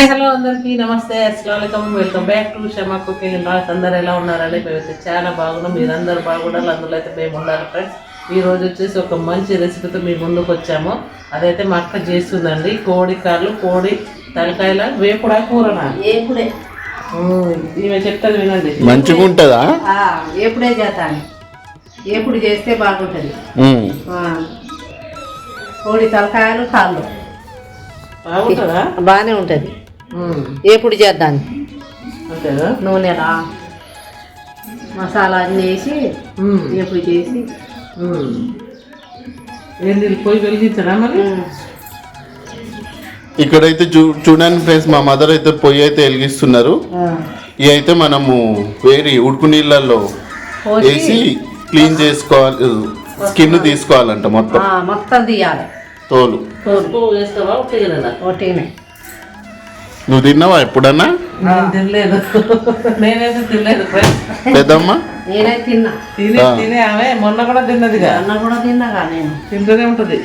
Hi hello అందరికీ. నమస్తే. అస్సలం welcome back to Shama cooking. Ross అందరు ఎలా ఉన్నారండి? మేమైతే చాలా బాగున్నాం. మీరందరూ బాగుండాలి. అందులో అయితే మేము ఉండాలి ఫ్రెండ్స్ ఈ రోజు వచ్చేసి ఒక మంచి రెసిపీతో మీ ముందుకు వచ్చాము. అదైతే మా అక్క చేస్తుందండి. కోడి కాళ్ళు కోడి తలకాయల వేపుడా కూరనా? ఉమ్, ఈమె చెప్తాను వినండి. మంచిగా ఉంటుందా? ఎప్పుడే చేస్తాను. ఎప్పుడు చేస్తే బాగుంటుంది. కోడి తలకాయలు కాళ్ళు బాగుంటుందా? బాగానే ఉంటుంది. ఎప్పుడు చేద్దాం? నూనెలా? మసాలా అన్నీ వేసి ఎప్పుడు చేసి. వెలిగించరా మరి? ఇక్కడైతే చూ చూడండి ఫ్రెండ్స్ మా మదర్ అయితే పొయ్యి అయితే వెలిగిస్తున్నారు. ఇవి అయితే మనము వేడి ఉడుకు నీళ్ళల్లో పోసి వేసి క్లీన్ చేసుకోవాలి స్కిన్ తీసుకోవాలంట మొత్తం. ఆ, మొత్తం తీయాలి. తోలు. పసుపు వేస్తావా నువ్వు తిన్నావా ఎప్పుడన్నా? నేను తినలేదు. నేనైతే తినలేదు. ఫ్రెండ్స్ పెద్దమ్మ? నేనే తిన్నా. తిని ఆ. తినే ఆమె మొన్న కూడా తిన్నదిగా. అన్న కూడా తిన్నాగా నేను. తింటూనే ఉంటది.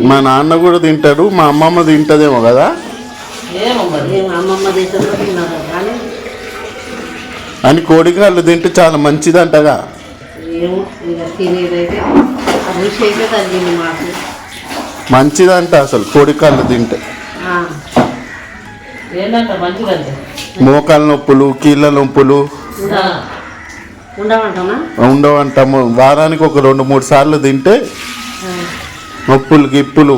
మా నాన్న కూడా తింటాడు మా అమ్మమ్మ తింటదేమో కదా? అని కోడికాళ్ళు తింటే చాలా తగ్గింది మాకు. మంచిదంట అసలు కోడికాళ్ళు తింటే. మోకాల నొప్పులు కీళ్ళ నొప్పులు. ఆ, ఉండమంటానా ఉండవంట వారానికి ఒక రెండు మూడు సార్లు తింటే నొప్పులు గిప్పులు.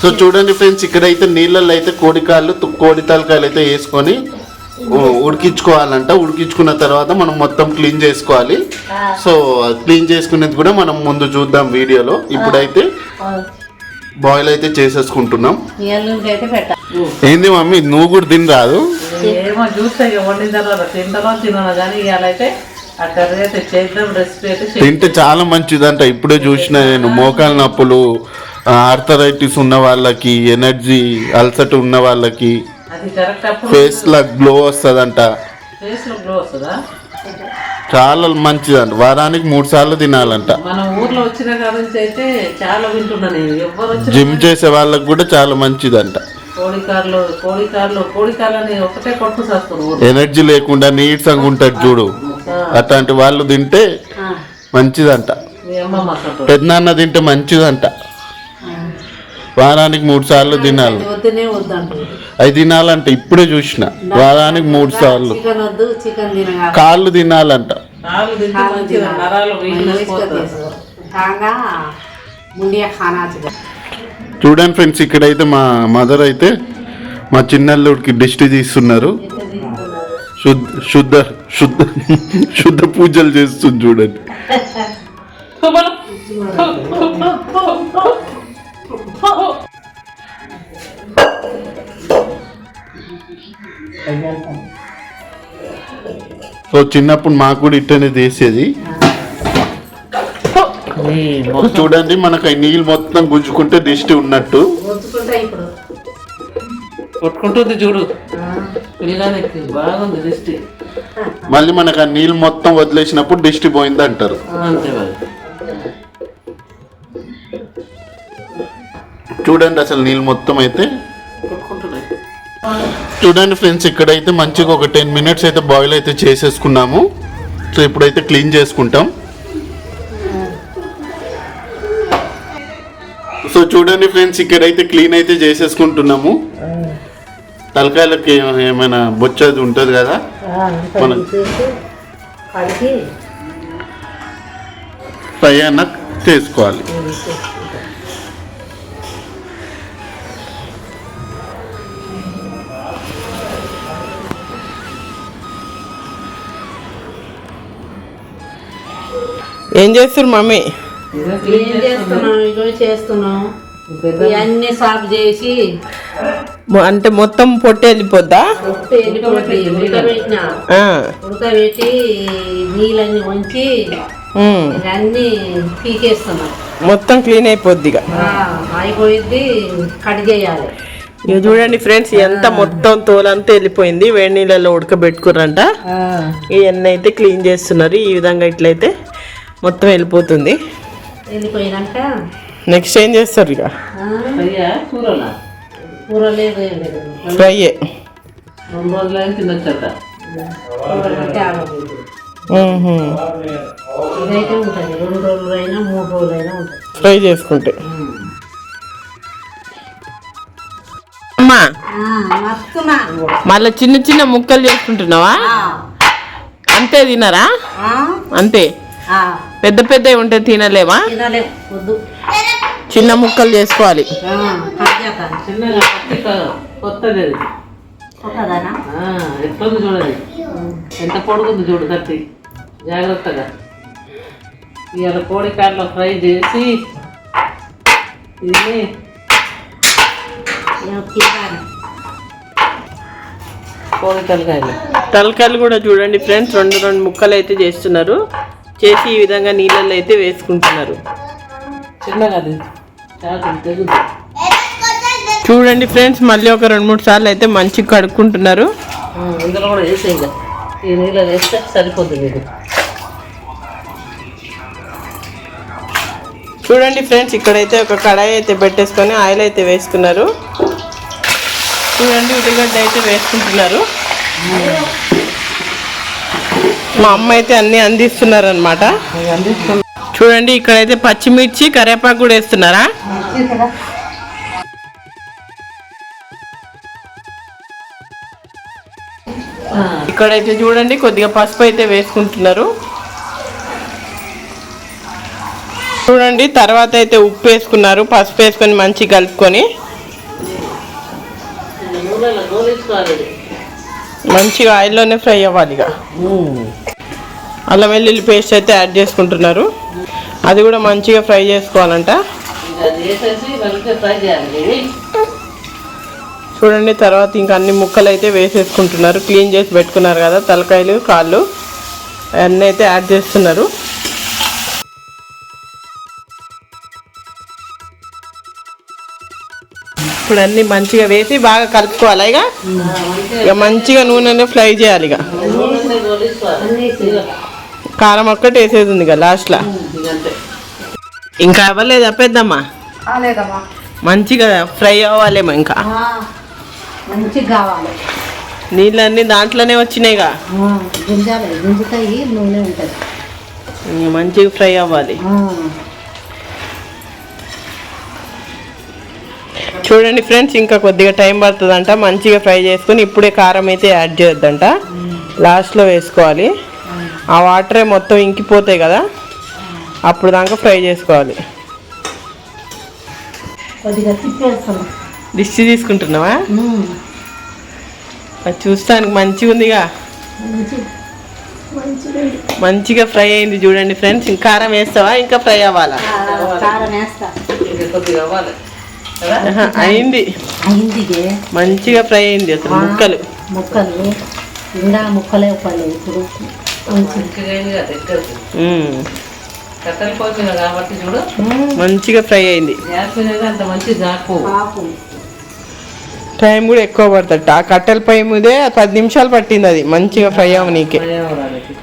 సో చూడండి ఫ్రెండ్స్ ఇక్కడైతే నీళ్ళల్లో అయితే కోడికాళ్ళు తు- కోడి తలకాయలు అయితే వేసుకొని ఉడికించుకోవాలంట. ఉడికించుకున్న తర్వాత మనం మొత్తం క్లీన్ చేసుకోవాలి. సో క్లీన్ చేసుకునేది కూడా మనం ముందు చూద్దాం వీడియోలో. ఇప్పుడైతే బాయిల్ అయితే చేసేసుకుంటున్నాం. ఏంది మమ్మీ నువ్వు కూడా తిని రాదు ఏమో చూస్తే ఇక వండిన తర్వాత. తింటానో తినను కానీ ఇవాళ అయితే ఆ కర్రీ అయితే చేద్దాం రెసిపీ అయితే చేద్దాం. తింటే చాలా మంచిదంట. ఇప్పుడే చూసిన నేను. మోకాల నొప్పులు ఆర్థరైటిస్ ఉన్న వాళ్ళకి ఎనర్జీ అల్సట్ ఉన్న వాళ్ళకి ఫేస్ లా గ్లో వస్తుందంట. వస్తుందా? చాలా మంచిదంట. వారానికి మూడు సార్లు తినాలంట. మన ఊర్లో వచ్చిన కాడ నుంచి అయితే చాలా వింటున్నా నేను. ఎవరు వచ్చిన జిమ్ చేసే వాళ్ళకి కూడా చాలా మంచిదంట. ఒకటే కొట్టు చేస్తారు ఎనర్జీ లేకుండా నీరసంగా ఉంటుంది చూడు. అట్లాంటి వాళ్ళు తింటే మంచిదంట. పెద్దనాన్న తింటే మంచిదంట. వారానికి మూడు సార్లు తినాలి. వద్దునే వద్దు అంటుంది అవి తినాలంట ఇప్పుడే చూసిన. వారానికి మూడు సార్లు. కాళ్ళు తినాలంట. చూడండి ఫ్రెండ్స్ ఇక్కడైతే మా మదర్ అయితే మా చిన్నల్లుడికి దిష్టి తీస్తున్నారు. శుద్ధ శుద్ధ శుద్ధ శుద్ధ పూజలు చేస్తుంది చూడండి. సో చిన్నప్పుడు మాకు కూడా ఇట్టనే తీసేది. చూడండి మనకు ఈ నీళ్ళు మొత్తం గుంజుకుంటే దిష్టి ఉన్నట్టు. కొట్టుకుంటుంది చూడు. బాగుంది దిష్టి. మళ్ళీ మనకు ఆ నీళ్ళు మొత్తం వదిలేసినప్పుడు దిష్టి పోయింది అంటారు. చూడండి అసలు నీళ్ళు మొత్తం అయితే. చూడండి ఫ్రెండ్స్ ఇక్కడైతే మంచిగా ఒక టెన్ మినిట్స్ అయితే బాయిల్ అయితే చేసేసుకున్నాము. సో ఇప్పుడైతే క్లీన్ చేసుకుంటాం. సో చూడండి ఫ్రెండ్స్ ఇక్కడైతే క్లీన్ అయితే చేసేసుకుంటున్నాము. తలకాయలకి ఏమైనా బొచ్చది ఉంటుంది కదా? మన- ఫ్రై అన్న చేసుకోవాలి. ఏం చేస్తారు మమ్మీ? ఏం చేస్తున్నాం ఇవన్నీ సాఫ్ చేసి అంటే మొత్తం పొట్టు వెళ్ళిపోద్దా? ఉడకబెట్టిన? ఉడకబెట్టి నీళ్ళన్నీ పీకేస్తున్నాం. మొత్తం క్లీన్ అయిపోద్ది ఇక చూడండి ఫ్రెండ్స్ ఎంత మొత్తం తోలంతా వెళ్ళిపోయింది. వేడి నీళ్ళలో ఉడకబెట్టుకురంట ఇవన్నీ అయితే క్లీన్ చేస్తున్నారు. ఈ విధంగా ఇట్లయితే మొత్తం వెళ్ళిపోతుంది. నెక్స్ట్ ఏం చేస్తారు ఇక? ఫ్రై ఫ్రై చేసుకుంటే. మళ్ళీ చిన్న చిన్న ముక్కలు చేసుకుంటున్నావా? అంతే తినరా? అంతే. పెద్ద పెద్ద ఉంటే తినలేమా చిన్న ముక్కలు చేసుకోవాలి. ఎట్లుంది చూడండి ఎంత పొడుగుంది చూడు తట్టి జాగ్రత్తగా. ఇవాళ కోడి కాడలో ఫ్రై చేసి ఇది కోడి తలకాయలు. తలకాయలు కూడా చూడండి ఫ్రెండ్స్ రెండు రెండు ముక్కలు అయితే చేస్తున్నారు. చేసి ఈ విధంగా నీళ్ళల్లో అయితే వేసుకుంటున్నారు. చూడండి ఫ్రెండ్స్ మళ్ళీ ఒక రెండు మూడు సార్లు అయితే మంచిగా కడుక్కుంటున్నారు. ఆ, ఇందులో కూడా వేసే ఇక. ఈ నీళ్ళు వేస్తే సరిపోద్ది మీకు చూడండి ఫ్రెండ్స్ ఇక్కడైతే ఒక కడాయి అయితే పెట్టేసుకొని ఆయిల్ అయితే వేస్తున్నారు. చూడండి ఉల్లిగడ్డ అయితే వేసుకుంటున్నారు. మా అమ్మ అయితే అన్ని అందిస్తున్నారు అనమాట ఇక అందిస్తున్నా చూడండి ఇక్కడైతే పచ్చిమిర్చి కరివేపాకు కూడా వేస్తున్నారా? ఆ, ఇక్కడైతే చూడండి కొద్దిగా పసుపు అయితే వేసుకుంటున్నారు. చూడండి తర్వాత అయితే ఉప్పు వేసుకున్నారు పసుపు వేసుకొని మంచిగా కలుపుకొని. మంచిగా ఆయిల్లోనే ఫ్రై అవ్వాలి ఇక. అల్లం వెల్లుల్లి పేస్ట్ అయితే యాడ్ చేసుకుంటున్నారు. అది కూడా మంచిగా ఫ్రై చేసుకోవాలంట. చూడండి తర్వాత ఇంకా అన్ని ముక్కలు అయితే వేసేసుకుంటున్నారు. క్లీన్ చేసి పెట్టుకున్నారు కదా తలకాయలు కాళ్ళు అన్నీ అయితే యాడ్ చేస్తున్నారు. ఇప్పుడు అన్ని మంచిగా వేసి బాగా కలుపుకోవాలి. ఇక? ఇక మంచిగా నూనెలో ఫ్రై చేయాలి ఇక. కారం ఒక్కటి వేసేది ఉంది ఇక లాస్ట్లో ఇక అవ్వలేదు పెద్దమ్మా? కాలేదమ్మా. మంచిగా ఫ్రై అవ్వాలేమో ఇంకా. మంచిగా కావాలి. నీళ్ళన్నీ దాంట్లోనే వచ్చినాయిగా? మంచిగా ఫ్రై అవ్వాలి. చూడండి ఫ్రెండ్స్ ఇంకా కొద్దిగా టైం పడుతుందంట. మంచిగా ఫ్రై చేసుకొని ఇప్పుడే కారం అయితే యాడ్ చేయొద్దంట. లాస్ట్లో వేసుకోవాలి. ఆ వాటరే మొత్తం ఇంకిపోతాయి కదా? అప్పుడు దాకా ఫ్రై చేసుకోవాలి. డిష్ తీసుకుంటున్నావా? అది చూస్తానికి మంచిగా ఉందిగా. మంచి మంచిగా ఫ్రై అయింది చూడండి ఫ్రెండ్స్. ఇంకా కారం వేస్తావా? ఇంకా ఫ్రై అవ్వాలా? కారం వేస్తా. ఇక కొద్దిగా అవ్వాలి. కదా ఆహా, అయింది. మంచిగా ఫ్రై అయింది అసలు ముక్కలు. ముక్కలు. ఇంకా ముక్కలే ఇప్పుడు. మంచిగా ఫ్రై అయింది. టైం కూడా ఎక్కువ పడుతుంది. ఆ కట్టెల పై మీదే పది నిమిషాలు పట్టింది అది. మంచిగా ఫ్రై అవ్వనీకే పర్యావరణానికి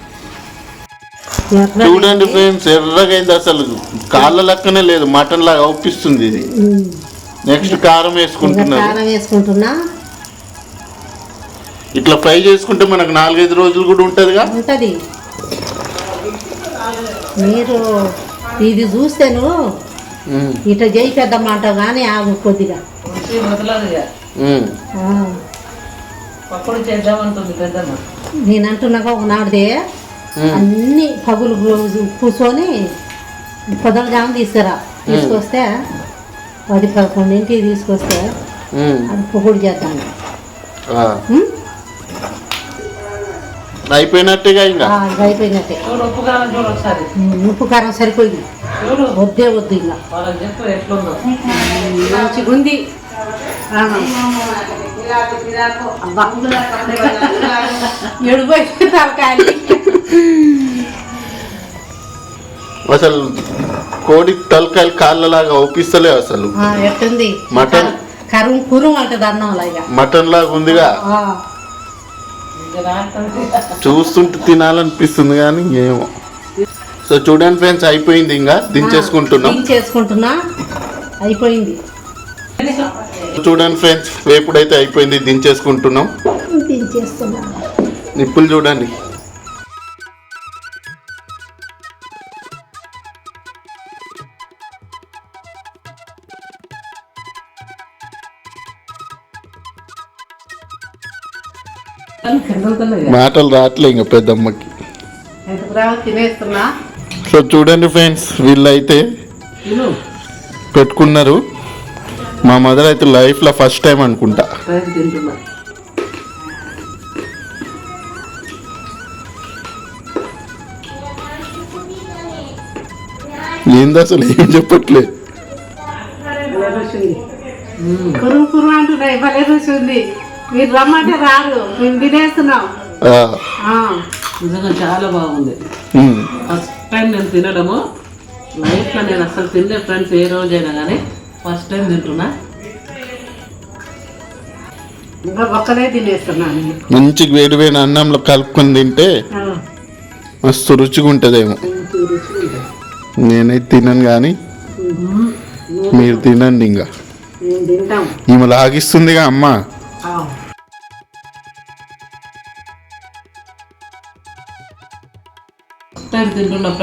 చూడండి ఫ్రెండ్స్ ఎర్రగైంది అసలు. కాళ్ళ లెక్కనే లేదు. మటన్ లాగా ఒప్పిస్తుంది ఇది. నెక్స్ట్ కారం ఇంకా వేసుకుంటున్నారు. కారం వేసుకుంటున్నా. ఇట్లా ఫ్రై చేసుకుంటే మనకు నాలుగైదు రోజులు కూడా ఉంటుందిగా? ఉంటది. మీరు ఇది చూస్తేను ఉమ్, ఇట్లా చేయి పెద్దమ్మ అంటావు కానీ ఆగు కొద్దిగా. నేను అంటున్నాక ఒకనాడుదే. అన్ని పగులు గు- కూర్చొని పొదల జామ తీసుకురా. తీసుకొస్తే పది పదకొండింటికి తీసుకొస్తే అది పొగుడు. ఉం? అయిపోయినట్టేగా ఇంకా? అయిపోయినట్టే. ఉప్పు కారం చూడు ఒకసారి. ఉం, ఉప్పు కారం సరిపోయింది వద్దే వద్దు ఇంకా. మంచిగా ఉంది. అసలు కోడి తలకాయలు కాళ్ళలాగా ఒప్పిస్తలే అసలు. ఎట్టుంది? మటన్. కరుం కురుం అంటది అన్నం లాగా మటన్ లాగా ఉందిగా చూస్తుంటే తినాలనిపిస్తుంది కానీ ఏమో. సో చూడండి ఫ్రెండ్స్ అయిపోయింది ఇంకా. దించేసుకుంటున్నాం. చేసుకుంటున్నా అయిపోయింది. చూడండి ఫ్రెండ్స్ వేపుడైతే అయిపోయింది. దించేసుకుంటున్నాం. దించేస్తున్నా. నిప్పులు చూడండి. మాటలు రావట్లే ఇంకా పెద్దమ్మకి. సో చూడండి ఫ్రెండ్స్ వీళ్ళైతే పెట్టుకున్నారు. మా మదర్ అయితే లైఫ్లో ఫస్ట్ టైం అనుకుంటా. ఏంది అసలు? ఏం చెప్పట్లే? అంటున్నాయి భలే రుచి ఉంది. మీరు రమ్మంటే రారు. మేము తినేస్తున్నాం. ఆ, ఆ, నిజంగా చాలా బాగుంది. ఫస్ట్ టైం నేను తినడము. లైఫ్లో నేను అసలు తినలే ఫ్రెండ్స్ ఏ రోజైనా కానీ ఫస్ట్ టైం తింటున్నా. ఇంకా ఒక్కనే తినేస్తున్నాను నేను. మంచి వేడి వేడి అన్నంలో కలుపుకొని తింటే మస్తు రుచిగా ఉంటుందేమో. నేనైతే తినను కానీ మీరు తినండి ఇంకా. ఈమె లాగిస్తుందిగా అమ్మ. ఆ, టైం తింటున్నా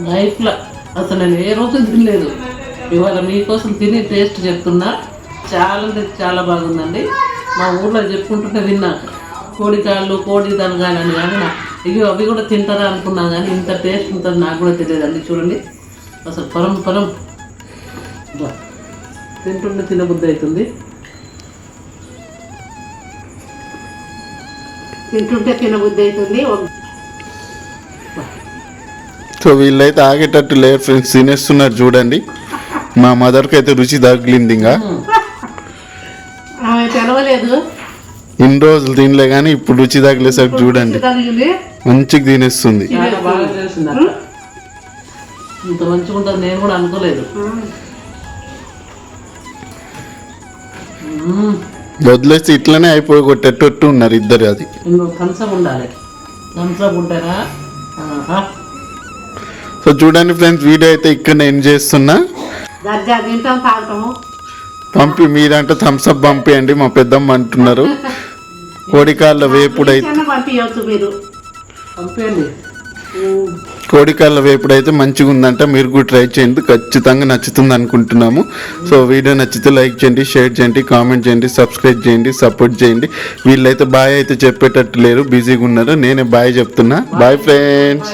లైఫ్లో అసలు నేను ఏ రోజు తినలేదు. ఇవాళ మీకోసం తిని టేస్ట్ చెప్తున్నా. చాలా అంటే చాలా బాగుందండి. మా ఊర్లో చెప్పుకుంటుంటే విన్నా. కోడికాళ్ళు కోడి తలగాలి అని కానీ నా- ఇవి అవి కూడా తింటారా అనుకున్నా కానీ ఇంత టేస్ట్ ఉంటుంది నాకు కూడా తెలియదండి. చూడండి. అసలు పరం పరం. తింటుంటే తినబుద్ధి అవుతుంది. తింటుంటే తినబుద్ధి అవుతుంది. సో వీళ్ళైతే ఆగేటట్టు లేరు ఫ్రెండ్స్ తినేస్తున్నారు చూడండి. మా మదర్కి అయితే రుచి తగిలింది ఇంకా. తెలవలేదు. ఇన్ని రోజులు తినలే కానీ ఇప్పుడు రుచి తగిలేసరికి చూడండి. మంచిగా తినేస్తుంది. ఇంత మంచిగా ఉంటుంది నేను కూడా అనుకోలేదు. వదిలేసి ఇట్లనే అయిపోయి కొట్టేటట్టు ఉన్నారు ఇద్దరు అది. కంచం ఉండాలి. కంచం ఉంటేనా. సో చూడండి ఫ్రెండ్స్ వీడియో అయితే ఇక్కడ ఎండ్ చేస్తున్నా. పంపి మీరంటే థమ్స్అప్ పంపియండి మా పెద్దమ్మ అంటున్నారు. కోడికాళ్ళ మీరు? పంపేయండి. కోడికాళ్ళ వేపుడైతే మంచిగా ఉందంట మీరు కూడా ట్రై చేయండి. ఖచ్చితంగా నచ్చుతుంది అనుకుంటున్నాము సో వీడియో నచ్చితే లైక్ చేయండి షేర్ చేయండి కామెంట్ చేయండి సబ్స్క్రైబ్ చేయండి సపోర్ట్ చేయండి. వీళ్ళైతే బాయ్ అయితే చెప్పేటట్టు లేరు. బిజీగా ఉన్నారు. నేనే బాయ్ చెప్తున్నా. Bye friends.